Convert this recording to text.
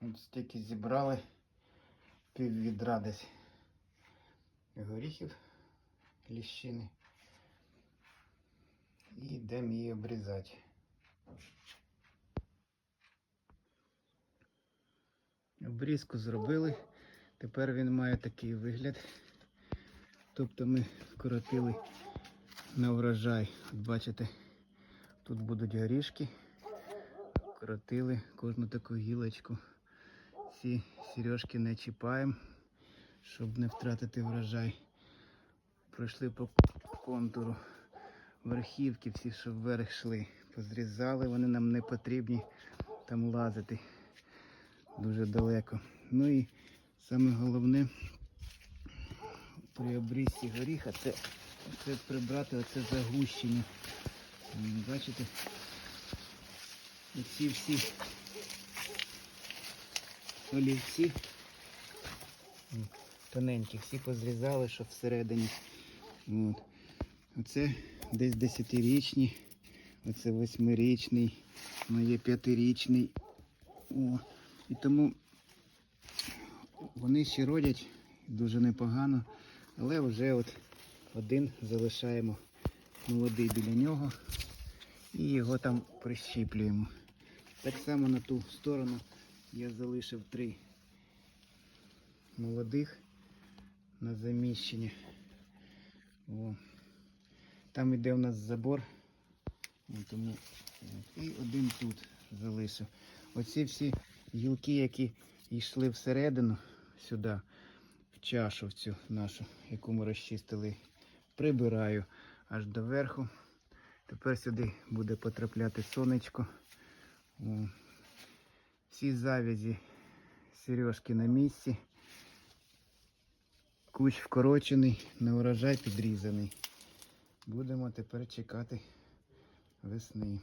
От стільки зібрали пів відра десь горіхів ліщини. І йдемо її обрізати. Обрізку зробили. Тепер він має такий вигляд. Тобто ми вкоротили на врожай. От бачите, тут будуть горішки. Вкоротили кожну таку гілочку. Ці сережки не чіпаємо, щоб не втратити врожай. Пройшли по контуру верхівки, всі, що вверх йшли. Позрізали, вони нам не потрібні там лазити дуже далеко. Ну і саме головне при обрізці горіха це, це прибрати оце загущення. Бачите? Оці всі олівці тоненькі, всі позрізали, що всередині. От. Оце десь десятирічні, оце восьмирічний, ну є п'ятирічний. О, і тому вони ще родять дуже непогано, але вже от один залишаємо молодий біля нього і його там прищіплюємо. Так само на ту сторону я залишив три молодих на заміщення. О. Там іде у нас забор. Тому. І один тут залишив. Оці всі гілки, які йшли всередину сюди, в чашу цю нашу, яку ми розчистили, прибираю аж до верху. Тепер сюди буде потрапляти сонечко. О. Всі завязі сережки на місці. Куч вкорочений, на урожай підрізаний. Будемо тепер чекати весни.